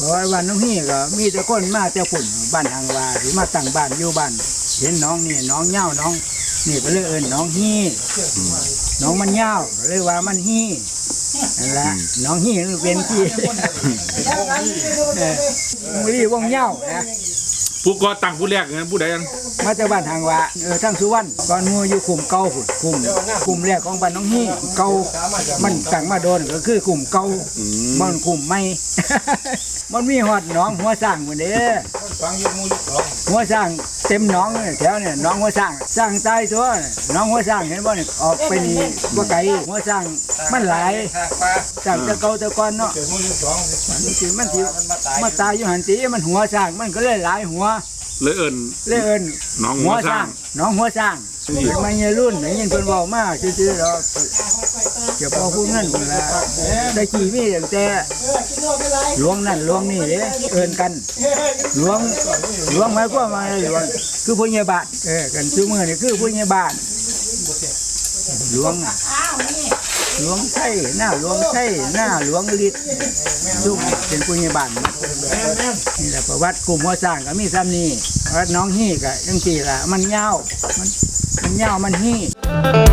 เพราะว่าบ้านน้องฮี่ก็มีแต่คนมาแต่ฝุ่นบ้านทางวาหรือมาตั้งบ้านอยู่บ้านเห็นน้องนี่น้องเหย้าน้อง นี่ก็เลยเอิ้นน้องฮี่น้องมันเหย้าก็เลยว่ามันฮี่นั่นแหละน้องฮี่นี่เป็นที่เออมุรีวงเหย้านะ ผู้ก่อตั้งผู้แรกนั้นผู้ใดอันมาจากบ้านทางวาเออทั้งสุวรรณก่อนหมูอยู่กลุ่มเก่าหุ่นกลุ่มกลุ่มแรกของบ้านน้องฮี่เก่ามันตั้งมาโดนก็คือกลุ่มเก่ามันกลุ่มใหม่ มันมีหอดหน้องหัวสร้างหมดเด้อหัวสร้างเต็มหน้องเนี่ยแถวเนี่ยหน้องหัวสร้างสร้างตายตัวเนี่ยหน้องหัวสร้างเห็นบ่เนี่ยออกไปนี่บ่ไกลหัวสร้างมันหลายสร้างแตะเก่าแตะก่อนเนาะมันสิมันสิมาตายอยู่หันติมันหัวสร้างมันก็เลยหลายหัวเลยเอิ้นเลยเอิ้นหนองหัวสร้าง น้องหัวสร้างเป็นมาเยรุ่นได้ยินเพิ่นเว้ามาซื่อๆแล้วเดี๋ยวพอพูดเงินพุ่นละได้กี่มีตั้งแต่หลวงนั่นหลวงนี่เด้เอิ้นกันหลวงหลวงหมายความว่าอะไรหลวงคือผู้ใหญ่บ้านเออกันซุมื้อนี่คือผู้ใหญ่บ้าน หลวงหลวงไส้หน้าหลวงไส้หน้าหลวงฤทธิ์ซุ่มเป็นผู้ใหญ่บ้านนี่แหละประวัติกลุ่มหัวสร้างก็มีซ้ำนี่วัดน้องฮี่ก็ยังสี่ละมันเงามันมันเงาวมันฮี่